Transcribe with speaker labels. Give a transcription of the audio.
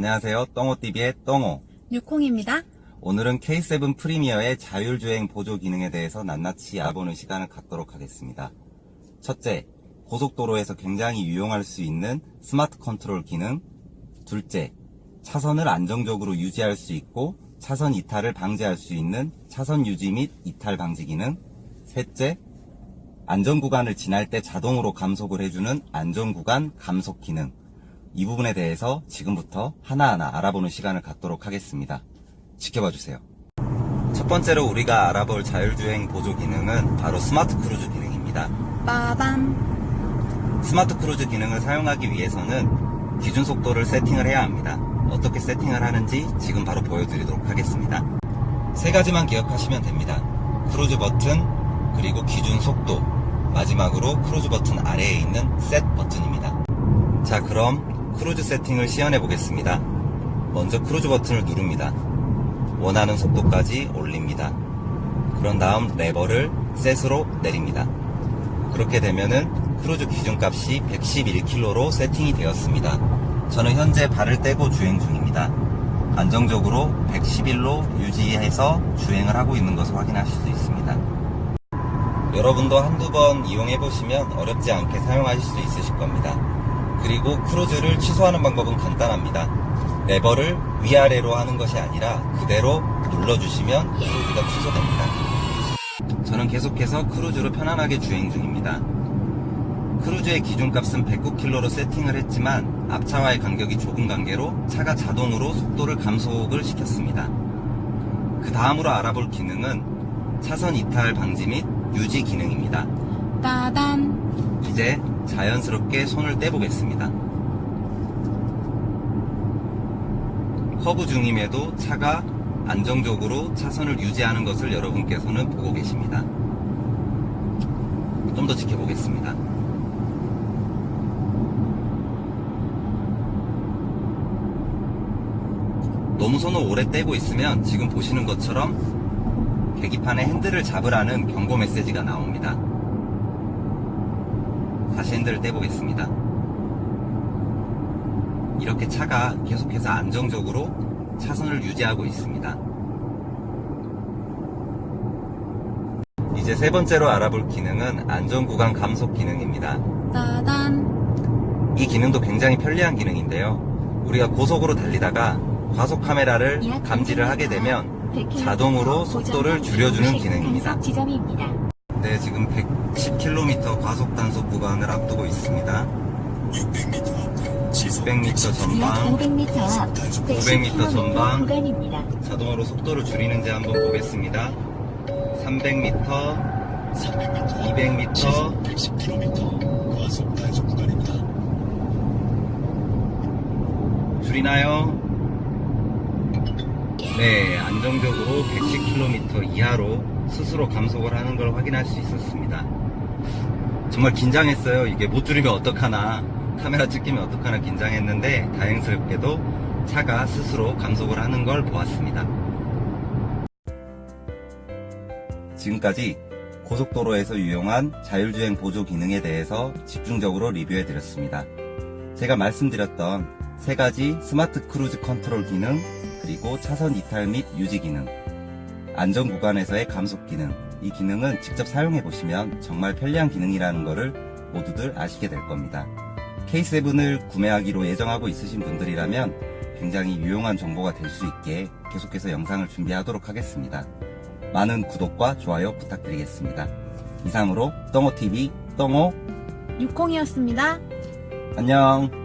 Speaker 1: 안녕하세요. 똥오TV의 똥오.
Speaker 2: 유콩입니다.
Speaker 1: 오늘은 K7 프리미어의 자율주행 보조 기능에 대해서 낱낱이 알아보는 시간을 갖도록 하겠습니다. 첫째, 고속도로에서 굉장히 유용할 수 있는 스마트 컨트롤 기능. 둘째, 차선을 안정적으로 유지할 수 있고 차선 이탈을 방지할 수 있는 차선 유지 및 이탈 방지 기능. 셋째, 안전 구간을 지날 때 자동으로 감속을 해주는 안전 구간 감속 기능. 이 부분에 대해서 지금부터 하나하나 알아보는 시간을 갖도록 하겠습니다. 지켜봐 주세요. 첫 번째로 우리가 알아볼 자율주행 보조 기능은 바로 스마트 크루즈 기능입니다.
Speaker 2: 빠밤.
Speaker 1: 스마트 크루즈 기능을 사용하기 위해서는 기준 속도를 세팅을 해야 합니다. 어떻게 세팅을 하는지 지금 바로 보여드리도록 하겠습니다. 세 가지만 기억하시면 됩니다. 크루즈 버튼, 그리고 기준 속도, 마지막으로 크루즈 버튼 아래에 있는 셋 버튼입니다. 자, 그럼 크루즈 세팅을 시연해 보겠습니다. 먼저 크루즈 버튼을 누릅니다. 원하는 속도까지 올립니다. 그런 다음 레버를 셋으로 내립니다. 그렇게 되면은 크루즈 기준값이 111km로 세팅이 되었습니다. 저는 현재 발을 떼고 주행 중입니다. 안정적으로 111로 유지해서 주행을 하고 있는 것을 확인하실 수 있습니다. 여러분도 한두 번 이용해 보시면 어렵지 않게 사용하실 수 있으실 겁니다. 그리고 크루즈를 취소하는 방법은 간단합니다. 레버를 위아래로 하는 것이 아니라 그대로 눌러주시면 크루즈가 취소됩니다. 저는 계속해서 크루즈로 편안하게 주행 중입니다. 크루즈의 기준값은 109km로 세팅을 했지만 앞차와의 간격이 좁은 관계로 차가 자동으로 속도를 감속을 시켰습니다. 그 다음으로 알아볼 기능은 차선 이탈 방지 및 유지 기능입니다.
Speaker 2: 따단.
Speaker 1: 이제 자연스럽게 손을 떼보겠습니다. 커브 중임에도 차가 안정적으로 차선을 유지하는 것을 여러분께서는 보고 계십니다. 좀 더 지켜보겠습니다. 너무 손을 오래 떼고 있으면 지금 보시는 것처럼 계기판에 핸들을 잡으라는 경고 메시지가 나옵니다. 다시 핸들을 떼보겠습니다. 이렇게 차가 계속해서 안정적으로 차선을 유지하고 있습니다. 이제 세 번째로 알아볼 기능은 안전구간 감속 기능입니다.
Speaker 2: 따단.
Speaker 1: 이 기능도 굉장히 편리한 기능인데요. 우리가 고속으로 달리다가 과속 카메라를 감지를 하게 되면 자동으로 속도를 줄여주는 기능입니다. 네, 지금 110km 과속 단속 구간을 앞두고 있습니다. 600m 전방
Speaker 3: 500m 앞
Speaker 1: 500m 전방.
Speaker 3: 구간입니다.
Speaker 1: 자동으로 속도를 줄이는지 한번 보겠습니다. 300m, 200m,
Speaker 4: 110km 과속 단속 구간입니다.
Speaker 1: 줄이나요? 네, 안정적으로 110km 이하로 스스로 감속을 하는 걸 확인할 수 있었습니다. 정말 긴장했어요. 이게 못 줄이면 어떡하나, 카메라 찍히면 어떡하나 긴장했는데, 다행스럽게도 차가 스스로 감속을 하는 걸 보았습니다. 지금까지 고속도로에서 유용한 자율주행 보조 기능에 대해서 집중적으로 리뷰해 드렸습니다. 제가 말씀드렸던 세 가지 스마트 크루즈 컨트롤 기능, 그리고 차선 이탈 및 유지 기능, 안전 구간에서의 감속 기능, 이 기능은 직접 사용해 보시면 정말 편리한 기능이라는 것을 모두들 아시게 될 겁니다. K7을 구매하기로 예정하고 있으신 분들이라면 굉장히 유용한 정보가 될 수 있게 계속해서 영상을 준비하도록 하겠습니다. 많은 구독과 좋아요 부탁드리겠습니다. 이상으로 똥오TV 똥오
Speaker 2: 유콩이었습니다.
Speaker 1: 안녕